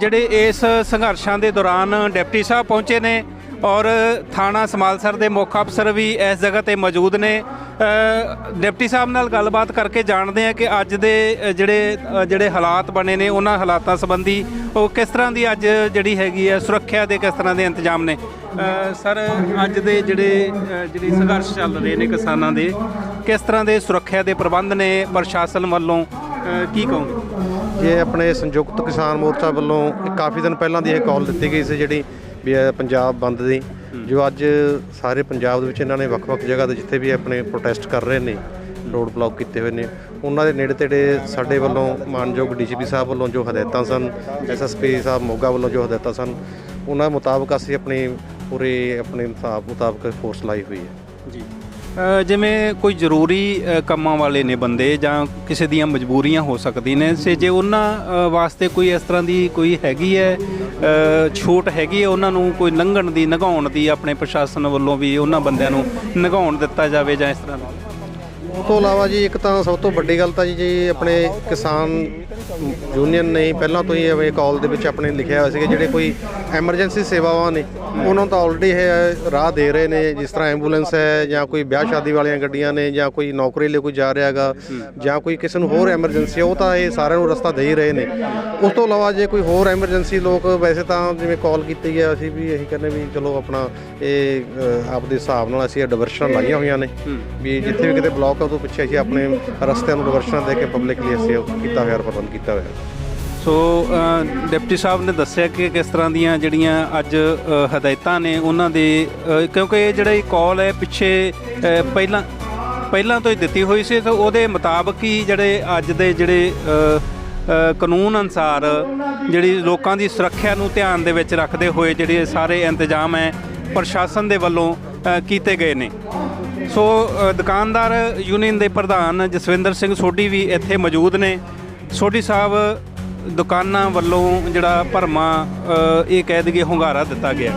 ਜਿਹੜੇ ਇਸ ਸੰਘਰਸ਼ਾਂ ਦੇ ਦੌਰਾਨ ਡਿਪਟੀ ਸਾਹਿਬ ਪਹੁੰਚੇ ਨੇ ਔਰ ਥਾਣਾ ਸਮਾਲਸਰ ਦੇ ਮੁੱਖ ਅਫਸਰ ਵੀ ਇਸ ਜਗ੍ਹਾ ਤੇ ਮੌਜੂਦ ਨੇ। ਅ, ਡਿਪਟੀ ਸਾਹਿਬ ਨਾਲ ਗੱਲਬਾਤ ਕਰਕੇ ਜਾਣਦੇ ਆ ਕਿ ਅੱਜ ਦੇ ਜਿਹੜੇ ਜਿਹੜੇ ਹਾਲਾਤ ਬਣੇ ਨੇ ਉਹਨਾਂ ਹਾਲਾਤਾਂ ਸੰਬੰਧੀ ਉਹ ਕਿਸ ਤਰ੍ਹਾਂ ਦੀ ਅੱਜ ਜਿਹੜੀ ਹੈਗੀ ਹੈ ਸੁਰੱਖਿਆ ਦੇ ਕਿਸ ਤਰ੍ਹਾਂ ਦੇ ਇੰਤਜ਼ਾਮ ਨੇ। ਸਰ ਅੱਜ ਦੇ ਜਿਹੜੇ ਅ, ਜਿਹੜੇ ਸੰਘਰਸ਼ ਚੱਲ ਰਹੇ ਨੇ ਕਿਸਾਨਾਂ ਦੇ ਕਿਸ ਤਰ੍ਹਾਂ ਦੇ ਸੁਰੱਖਿਆ ਦੇ ਪ੍ਰਬੰਧ ਨੇ ਪ੍ਰਸ਼ਾਸਨ ਵੱਲੋਂ ਕੀ ਕਹੋਗੇ? ਇਹ ਆਪਣੇ ਸੰਯੁਕਤ ਕਿਸਾਨ ਮੋਰਚਾ ਵੱਲੋਂ ਇਹ ਕਾਫੀ ਦਿਨ ਪਹਿਲਾਂ ਦੀ ਇਹ ਕਾਲ ਦਿੱਤੀ ਗਈ ਸੀ ਜਿਹੜੀ ਵੀ ਇਹ ਪੰਜਾਬ ਬੰਦ ਦੀ, ਜੋ ਅੱਜ ਸਾਰੇ ਪੰਜਾਬ ਦੇ ਵਿੱਚ ਇਹਨਾਂ ਨੇ ਵੱਖ-ਵੱਖ ਜਗ੍ਹਾ ਤੇ ਜਿੱਥੇ ਵੀ ਆਪਣੇ ਪ੍ਰੋਟੈਸਟ ਕਰ ਰਹੇ ਨੇ, ਰੋਡ ਬਲੌਕ ਕੀਤੇ ਹੋਏ ਨੇ, ਉਹਨਾਂ ਦੇ ਨੇੜੇ ਤੇੜੇ ਸਾਡੇ ਵੱਲੋਂ ਮਾਨਯੋਗ ਡੀਜੀਪੀ ਸਾਹਿਬ ਵੱਲੋਂ ਜੋ ਹਦਾਇਤਾਂ ਸਨ ਐਸਐਸਪੀ ਸਾਹਿਬ ਮੋਗਾ ਵੱਲੋਂ ਜੋ ਹਦਾਇਤਾਂ ਸਨ, ਉਹਨਾਂ ਮੁਤਾਬਕ ਅਸੀਂ ਆਪਣੀ ਪੂਰੇ, ਆਪਣੇ ਹਿਸਾਬ ਮੁਤਾਬਕ ਫੋਰਸ ਲਾਈ ਹੋਈ ਹੈ। ਜੀ। ਜਿਵੇਂ ਕੋਈ ਜ਼ਰੂਰੀ ਕੰਮਾਂ ਵਾਲੇ ਨੇ ਬੰਦੇ ਜਾਂ ਕਿਸੇ ਦੀਆਂ ਮਜਬੂਰੀਆਂ ਹੋ ਸਕਦੀਆਂ ਨੇ, ਸੇ ਜੇ ਉਹਨਾਂ ਵਾਸਤੇ ਕੋਈ ਇਸ ਤਰ੍ਹਾਂ ਦੀ ਕੋਈ ਹੈਗੀ ਹੈ ਛੋਟ ਹੈਗੀ ਹੈ, ਉਹਨਾਂ ਨੂੰ ਕੋਈ ਲੰਘਣ ਦੀ, ਨਗਾਉਣ ਦੀ, ਆਪਣੇ ਪ੍ਰਸ਼ਾਸਨ ਵੱਲੋਂ ਵੀ ਉਹਨਾਂ ਬੰਦਿਆਂ ਨੂੰ ਨਗਾਉਣ ਦਿੱਤਾ ਜਾਵੇ ਜਾਂ ਇਸ ਤਰ੍ਹਾਂ ਦਾ? ਉਹ ਤੋਂ ਇਲਾਵਾ ਜੀ ਇੱਕ ਤਾਂ ਸਭ ਤੋਂ ਵੱਡੀ ਗੱਲ ਤਾਂ ਜੀ ਜੀ ਆਪਣੇ ਕਿਸਾਨ ਯੂਨੀਅਨ ਨੇ ਪਹਿਲਾਂ ਤੋਂ ਹੀ ਐਵੇਂ ਕਾਲ ਦੇ ਵਿੱਚ ਆਪਣੇ ਲਿਖਿਆ ਹੋਇਆ ਸੀ ਕਿ ਜਿਹੜੇ ਕੋਈ ਐਮਰਜੈਂਸੀ ਸੇਵਾਵਾਂ ਨੇ, ਉਹਨਾਂ ਨੂੰ ਤਾਂ ਆਲਰੇਡੀ ਇਹ ਰਾਹ ਦੇ ਰਹੇ ਨੇ, ਜਿਸ ਤਰ੍ਹਾਂ ਐਂਬੂਲੈਂਸ ਹੈ, ਜਾਂ ਕੋਈ ਵਿਆਹ ਸ਼ਾਦੀ ਵਾਲੀਆਂ ਗੱਡੀਆਂ ਨੇ, ਜਾਂ ਕੋਈ ਨੌਕਰੀ ਲਈ ਕੋਈ ਜਾ ਰਿਹਾਗਾ ਜਾਂ ਕੋਈ ਕਿਸੇ ਨੂੰ ਹੋਰ ਐਮਰਜੈਂਸੀ ਹੈ, ਉਹ ਤਾਂ ਇਹ ਸਾਰਿਆਂ ਨੂੰ ਰਸਤਾ ਦੇ ਹੀ ਰਹੇ ਨੇ। ਉਸ ਤੋਂ ਇਲਾਵਾ ਜੇ ਕੋਈ ਹੋਰ ਐਮਰਜੈਂਸੀ ਲੋਕ ਵੈਸੇ ਤਾਂ ਜਿਵੇਂ ਕਾਲ ਕੀਤੀ ਹੈ ਅਸੀਂ ਵੀ ਇਹੀ ਕਹਿੰਦੇ ਵੀ ਚਲੋ ਆਪਣਾ ਇਹ ਆਪਦੇ ਹਿਸਾਬ ਨਾਲ ਅਸੀਂ ਡਿਵਰਸ਼ਨਾਂ ਲਾਈਆਂ ਹੋਈਆਂ ਨੇ, ਵੀ ਜਿੱਥੇ ਵੀ ਕਿਤੇ ਬਲੌਕ ਆ ਤੋਂ ਪਿੱਛੇ ਅਸੀਂ ਆਪਣੇ ਰਸਤਿਆਂ ਨੂੰ ਡਿਵਰਸ਼ਨਾਂ ਦੇ ਕੇ ਪਬਲਿਕ ਲਈ ਅਸੀਂ ਕੀਤਾ ਹੋਇਆ ਪ੍ਰਬੰਧ। ਕੀਤਾ ਹੋਇਆ ਸੋ। ਡਿਪਟੀ ਸਾਹਿਬ ਨੇ ਦੱਸਿਆ ਕਿ ਕਿਸ ਤਰ੍ਹਾਂ ਦੀਆਂ ਜਿਹੜੀਆਂ ਅੱਜ ਹਦਾਇਤਾਂ ਨੇ ਉਹਨਾਂ ਦੇ ਕਿਉਂਕਿ ਇਹ ਜਿਹੜਾ ਕਾਲ ਹੈ, ਪਿੱਛੇ ਪਹਿਲਾਂ ਪਹਿਲਾਂ ਤੋਂ ਹੀ ਦਿੱਤੀ ਹੋਈ ਸੀ, ਤਾਂ ਉਹਦੇ ਮੁਤਾਬਕ ਹੀ ਜਿਹੜੇ ਅੱਜ ਦੇ ਜਿਹੜੇ ਕਾਨੂੰਨ ਅਨਸਾਰ ਜਿਹੜੀ ਲੋਕਾਂ ਦੀ ਸੁਰੱਖਿਆ ਨੂੰ ਧਿਆਨ ਦੇ ਵਿੱਚ ਰੱਖਦੇ ਹੋਏ ਜਿਹੜੇ ਸਾਰੇ ਇੰਤਜ਼ਾਮ ਹੈ, ਪ੍ਰਸ਼ਾਸਨ ਦੇ ਵੱਲੋਂ ਕੀਤੇ ਗਏ ਨੇ। ਸੋ ਦੁਕਾਨਦਾਰ ਯੂਨੀਅਨ ਦੇ ਪ੍ਰਧਾਨ ਜਸਵਿੰਦਰ ਸਿੰਘ ਸੋਢੀ ਵੀ ਇੱਥੇ ਮੌਜੂਦ ਨੇ। ਸੋਢੀ ਸਾਹਿਬ ਦੁਕਾਨਾਂ ਵੱਲੋਂ ਜਿਹੜਾ ਭਰਮਾ ਇਹ ਕਹਿ ਦਈਏ ਹੁੰਗਾਰਾ ਦਿੱਤਾ ਗਿਆ।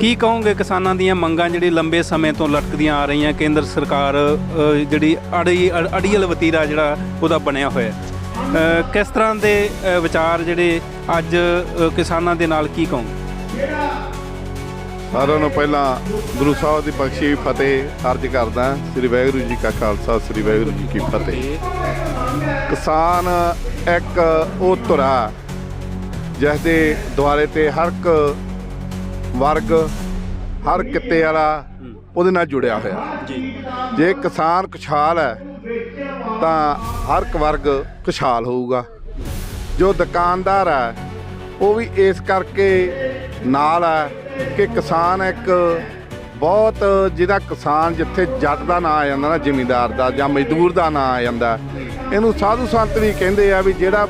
ਕੀ ਕਹੋਗੇ ਕਿਸਾਨਾਂ ਦੀਆਂ ਮੰਗਾਂ ਜਿਹੜੀ ਲੰਬੇ ਸਮੇਂ ਤੋਂ ਲਟਕਦੀਆਂ ਆ ਰਹੀਆਂ? ਕੇਂਦਰ ਸਰਕਾਰ ਜਿਹੜੀ ਅੜੀ ਅੜ- ਅੜੀਅਲ ਵਤੀਰਾ ਜਿਹੜਾ ਉਹਦਾ ਬਣਿਆ ਹੋਇਆ। ਕਿਸ ਤਰ੍ਹਾਂ ਦੇ ਵਿਚਾਰ ਜਿਹੜੇ ਅੱਜ ਕਿਸਾਨਾਂ ਦੇ ਨਾਲ ਕੀ ਕਹੋਗੇ? ਸਾਰਿਆਂ ਨੂੰ ਪਹਿਲਾਂ ਗੁਰੂ ਸਾਹਿਬ ਦੀ ਬਖਸ਼ੀ ਫਤਿਹ ਅਰਜ ਕਰਦਾ ਸ੍ਰੀ ਵਾਹਿਗੁਰੂ ਜੀ ਕਾ ਖਾਲਸਾ ਸ੍ਰੀ ਵਾਹਿਗੁਰੂ ਜੀ ਕੀ ਫਤਿਹ। ਕਿਸਾਨ ਇੱਕ ਉਹ ਧੁਰਾ ਜਿਸ ਦੇ ਦੁਆਰੇ ਤੇ ਹਰ ਇੱਕ ਵਰਗ ਹਰ ਕਿੱਤੇ ਵਾਲਾ ਉਹਦੇ ਨਾਲ ਜੁੜਿਆ ਹੋਇਆ। ਜੀ। ਜੇ ਕਿਸਾਨ ਖੁਸ਼ਹਾਲ ਹੈ ਤਾਂ ਹਰ ਇੱਕ ਵਰਗ ਖੁਸ਼ਹਾਲ ਹੋਊਗਾ। ਜੋ ਦੁਕਾਨਦਾਰ ਹੈ ਉਹ ਵੀ ਇਸ ਕਰਕੇ ਨਾਲ ਹੈ ਕਿ ਕਿਸਾਨ ਇੱਕ ਬਹੁਤ ਜਿਹਦਾ ਕਿਸਾਨ ਜਿੱਥੇ ਜੱਟ ਦਾ ਨਾਂ ਆ ਜਾਂਦਾ ਨਾ, ਜ਼ਿਮੀਂਦਾਰ ਦਾ ਜਾਂ ਮਜ਼ਦੂਰ ਦਾ ਨਾਂ ਆ ਜਾਂਦਾ, ਇਹਨੂੰ ਸਾਧੂ ਸੰਤ ਵੀ ਕਹਿੰਦੇ ਆ ਵੀ ਜਿਹੜਾ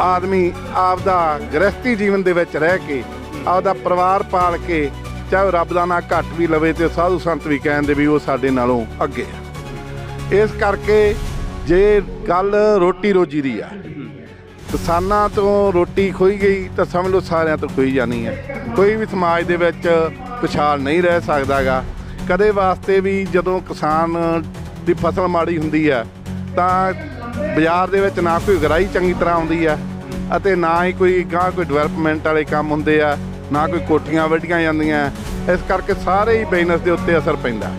ਆਦਮੀ ਆਪਦਾ ਗ੍ਰਸਤੀ ਜੀਵਨ ਦੇ ਵਿੱਚ ਰਹਿ ਕੇ, ਆਪਦਾ ਪਰਿਵਾਰ ਪਾਲ ਕੇ, ਚਾਹੇ ਉਹ ਰੱਬ ਦਾ ਨਾਂ ਘੱਟ ਵੀ ਲਵੇ ਤੇ ਸਾਧੂ ਸੰਤ ਵੀ ਕਹਿੰਦੇ ਵੀ ਉਹ ਸਾਡੇ ਨਾਲੋਂ ਅੱਗੇ ਆ। ਇਸ ਕਰਕੇ ਜੇ ਗੱਲ ਰੋਟੀ ਰੋਜੀ ਦੀ ਆ ਕਿਸਾਨਾਂ ਤੋਂ ਰੋਟੀ ਖੋਈ ਗਈ ਤਾਂ ਸਮਝ ਲਓ ਸਾਰਿਆਂ ਤੋਂ ਖੋਈ ਜਾਣੀ ਹੈ। ਕੋਈ ਵੀ ਸਮਾਜ ਦੇ ਵਿੱਚ ਖੁਸ਼ਹਾਲ ਨਹੀਂ ਰਹਿ ਸਕਦਾਗਾ। ਕਦੇ ਵਾਸਤੇ ਵੀ ਜਦੋਂ ਕਿਸਾਨ ਦੀ ਫਸਲ ਮਾੜੀ ਹੁੰਦੀ ਹੈ, ਤਾਂ ਬਾਜ਼ਾਰ ਦੇ ਵਿੱਚ ਨਾ ਕੋਈ ਗਰਾਈ ਚੰਗੀ ਤਰ੍ਹਾਂ ਆਉਂਦੀ ਹੈ ਅਤੇ ਨਾ ਹੀ ਕੋਈ ਗਾਂ ਕੋਈ ਡਿਵੈਲਪਮੈਂਟ ਵਾਲੇ ਕੰਮ ਹੁੰਦੇ ਆ, ਨਾ ਕੋਈ ਕੋਠੀਆਂ ਵੱਢੀਆਂ ਜਾਂਦੀਆਂ। ਇਸ ਕਰਕੇ ਸਾਰੇ ਹੀ ਬਿਜ਼ਨਸ ਦੇ ਉੱਤੇ ਅਸਰ ਪੈਂਦਾ।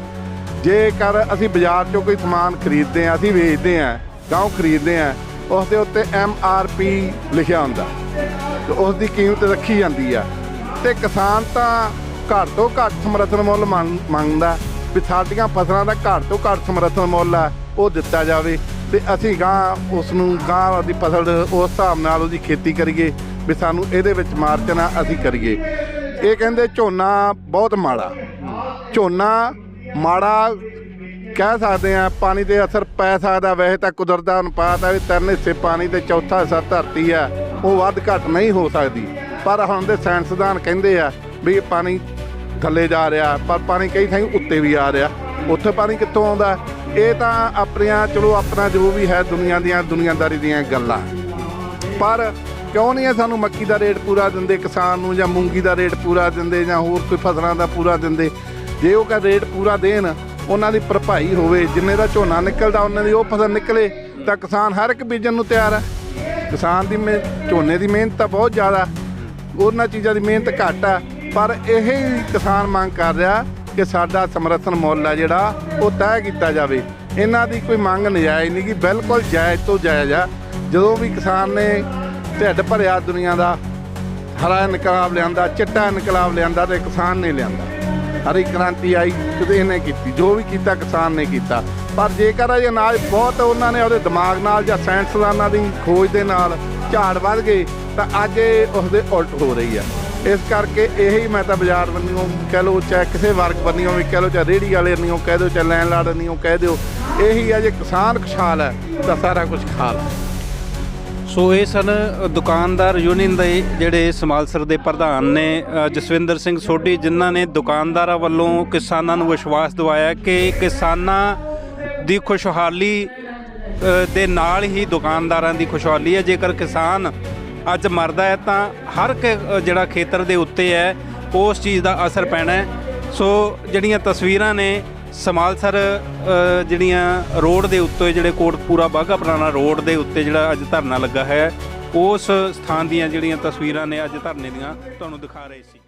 ਜੇਕਰ ਅਸੀਂ ਬਾਜ਼ਾਰ 'ਚੋਂ ਕੋਈ ਸਮਾਨ ਖਰੀਦਦੇ ਆ ਅਸੀਂ ਵੇਚਦੇ ਆ ਗਾਂਹ ਖਰੀਦਦੇ ਆ ਉਸ ਦੇ ਉੱਤੇ ਐਮ ਆਰ ਪੀ ਲਿਖਿਆ ਹੁੰਦਾ ਤੇ ਉਸ ਦੀ ਕੀਮਤ ਰੱਖੀ ਜਾਂਦੀ ਆ ਤੇ ਕਿਸਾਨ ਤਾਂ ਘੱਟ ਤੋਂ ਘੱਟ ਸਮਰਥਨ ਮੁੱਲ ਮੰਗ- ਮੰਗਦਾ ਵੀ ਸਾਡੀਆਂ ਫਸਲਾਂ ਦਾ ਘੱਟ ਤੋਂ ਘੱਟ ਸਮਰਥਨ ਮੁੱਲ ਆ ਉਹ ਦਿੱਤਾ ਜਾਵੇ। ਤੇ ਅਸੀਂ ਗਾਂ ਉਸ ਨੂੰ ਗਾਂ ਦੀ ਫਸਲ ਉਸ ਹਿਸਾਬ ਨਾਲ ਉਹਦੀ ਖੇਤੀ ਕਰੀਏ ਵੀ ਸਾਨੂੰ ਇਹਦੇ ਵਿੱਚ ਮਾਰਜਨ ਆ ਅਸੀਂ ਕਰੀਏ। ਇਹ ਕਹਿੰਦੇ ਝੋਨਾ ਬਹੁਤ ਮਾੜਾ। ਝੋਨਾ ਮਾੜਾ ਕਹਿ ਸਕਦੇ ਆ ਪਾਣੀ ਦੇ ਅਸਰ ਪੈ ਸਕਦਾ। ਵੈਸੇ ਤਾਂ ਕੁਦਰਤ ਦਾ ਅਨੁਪਾਤ ਹੈ ਵੀ ਤਿੰਨ ਹਿੱਸੇ ਪਾਣੀ ਤੇ ਚੌਥਾ ਹਿੱਸਾ ਧਰਤੀ ਆ ਉਹ ਵੱਧ ਘੱਟ ਨਹੀਂ ਹੋ ਸਕਦੀ। ਪਰ ਹੁਣ ਦੇ ਸਾਇੰਸਦਾਨ ਕਹਿੰਦੇ ਆ ਵੀ ਇਹ ਪਾਣੀ ਥੱਲੇ ਜਾ ਰਿਹਾ, ਪਰ ਪਾਣੀ ਕਈ ਥਾਈਂ ਉੱਤੇ ਵੀ ਆ ਰਿਹਾ। ਉੱਥੇ ਪਾਣੀ ਕਿੱਥੋਂ ਆਉਂਦਾ? ਇਹ ਤਾਂ ਆਪਣੀਆਂ, ਚਲੋ ਆਪਣਾ ਜੋ ਵੀ ਹੈ ਦੁਨੀਆ ਦੀਆਂ ਦੁਨੀਆਦਾਰੀ ਦੀਆਂ ਗੱਲਾਂ। ਪਰ ਕਿਉਂ ਨਹੀਂ ਇਹ ਸਾਨੂੰ ਮੱਕੀ ਦਾ ਰੇਟ ਪੂਰਾ ਦਿੰਦੇ, ਕਿਸਾਨ ਨੂੰ ਜਾਂ ਮੂੰਗੀ ਦਾ ਰੇਟ ਪੂਰਾ ਦਿੰਦੇ ਜਾਂ ਹੋਰ ਕੋਈ ਫਸਲਾਂ ਦਾ ਪੂਰਾ ਦਿੰਦੇ? ਜੇ ਉਹ ਕਾ ਰੇਟ ਪੂਰਾ ਦੇਣ ਉਹਨਾਂ ਦੀ ਭਰਪਾਈ ਹੋਵੇ, ਜਿੰਨੇ ਦਾ ਝੋਨਾ ਨਿਕਲਦਾ, ਉਹਨਾਂ ਦੀ ਉਹ ਫਸਲ ਨਿਕਲੇ, ਤਾਂ ਕਿਸਾਨ ਹਰ ਇੱਕ ਬੀਜਣ ਨੂੰ ਤਿਆਰ ਹੈ ਕਿਸਾਨ ਦੀ ਮਿਹ- ਝੋਨੇ ਦੀ ਮਿਹਨਤ ਤਾਂ ਬਹੁਤ ਜ਼ਿਆਦਾ, ਉਹਨਾਂ ਚੀਜ਼ਾਂ ਦੀ ਮਿਹਨਤ ਘੱਟ ਆ, ਪਰ ਇਹ ਕਿਸਾਨ ਮੰਗ ਕਰ ਰਿਹਾ ਕਿ ਸਾਡਾ ਸਮਰਥਨ ਮੁੱਲ ਆ ਜਿਹੜਾ, ਉਹ ਤੈਅ ਕੀਤਾ ਜਾਵੇ। ਇਹਨਾਂ ਦੀ ਕੋਈ ਮੰਗ ਨਜਾਇਜ਼ ਨਹੀਂ ਕਿ ਬਿਲਕੁਲ ਜਾਇਜ਼ ਤੋਂ ਜਾਇਜ਼ ਆ। ਜਦੋਂ ਵੀ ਕਿਸਾਨ ਨੇ ਢਿੱਡ ਭਰਿਆ ਦੁਨੀਆ ਦਾ, ਹਰਾ ਇਨਕਲਾਬ ਲਿਆਂਦਾ, ਚਿੱਟਾ ਇਨਕਲਾਬ ਲਿਆਂਦਾ ਤੇ ਕਿਸਾਨ ਨੇ ਲਿਆਂਦਾ। ਹਰੀ ਕ੍ਰਾਂਤੀ ਆਈ ਕਿਤੇ ਇਹਨੇ ਕੀਤੀ, ਜੋ ਵੀ ਕੀਤਾ ਕਿਸਾਨ ਨੇ ਕੀਤਾ। ਪਰ ਜੇਕਰ ਅਜੇ ਅਨਾਜ ਬਹੁਤ ਉਹਨਾਂ ਨੇ ਉਹਦੇ ਦਿਮਾਗ ਨਾਲ ਜਾਂ ਸਾਇੰਸਦਾਨਾਂ ਦੀ ਖੋਜ ਦੇ ਨਾਲ ਝਾੜ ਵੱਧ ਗਏ, ਤਾਂ ਅੱਜ ਇਹ ਉਸਦੇ ਉਲਟ ਹੋ ਰਹੀ ਹੈ ਇਸ ਕਰਕੇ ਇਹੀ ਮੈਂ ਤਾਂ ਬਾਜ਼ਾਰ ਬੰਨਿਓ ਕਹਿ ਲਓ ਚਾਹੇ ਕਿਸੇ ਵਰਗ ਬੰਨਿਓ ਵੀ ਕਹਿ ਲਓ ਚਾਹੇ ਰੇੜੀ ਵਾਲੇ ਬੰਨਿਓ ਕਹਿ ਦਿਓ ਚਾਹੇ ਲੈਣ ਲਾੜ ਬੰਨਿਓ ਕਹਿ ਦਿਓ, ਇਹੀ ਆ ਜੇ ਕਿਸਾਨ ਖੁਸ਼ਹਾਲ ਹੈ, ਤਾਂ ਸਾਰਾ ਕੁਝ ਖੁਸ਼ਹਾਲ ਹੈ। ਸੋ ਇਹ ਸਨ ਦੁਕਾਨਦਾਰ ਯੂਨੀਅਨ ਦੇ ਜਿਹੜੇ ਸਮਾਲਸਰ ਦੇ ਪ੍ਰਧਾਨ ਨੇ ਜਸਵਿੰਦਰ ਸਿੰਘ ਸੋਢੀ, ਜਿਨ੍ਹਾਂ ਨੇ ਦੁਕਾਨਦਾਰਾਂ ਵੱਲੋਂ ਕਿਸਾਨਾਂ ਨੂੰ ਵਿਸ਼ਵਾਸ ਦਿਵਾਇਆ ਕਿ ਕਿਸਾਨਾਂ ਦੀ ਖੁਸ਼ਹਾਲੀ ਦੇ ਨਾਲ ਹੀ ਦੁਕਾਨਦਾਰਾਂ ਦੀ ਖੁਸ਼ਹਾਲੀ ਹੈ। ਜੇਕਰ ਕਿਸਾਨ ਅੱਜ ਮਰਦਾ ਹੈ ਤਾਂ ਹਰ ਇੱਕ ਜਿਹੜਾ ਖੇਤਰ ਦੇ ਉੱਤੇ ਹੈ, ਉਸ ਚੀਜ਼ ਦਾ ਅਸਰ ਪੈਣਾ ਹੈ। ਸੋ ਜਿਹੜੀਆਂ ਤਸਵੀਰਾਂ ਨੇ ਸਮਾਲਸਰ ਜਿਹੜੀਆਂ ਰੋਡ ਦੇ ਉੱਤੇ ਜਿਹੜੇ ਕੋਟਪੂਰਾ ਬਾਘਾ ਪੁਰਾਣਾ ਰੋਡ ਦੇ ਉੱਤੇ ਜਿਹੜਾ ਅੱਜ ਧਰਨਾ ਲੱਗਾ ਹੈ, ਉਸ ਸਥਾਨ ਦੀਆਂ ਜਿਹੜੀਆਂ ਤਸਵੀਰਾਂ ਨੇ ਅੱਜ ਧਰਨੇ ਦੀਆਂ, ਤੁਹਾਨੂੰ ਦਿਖਾ ਰਹੇ ਸੀ।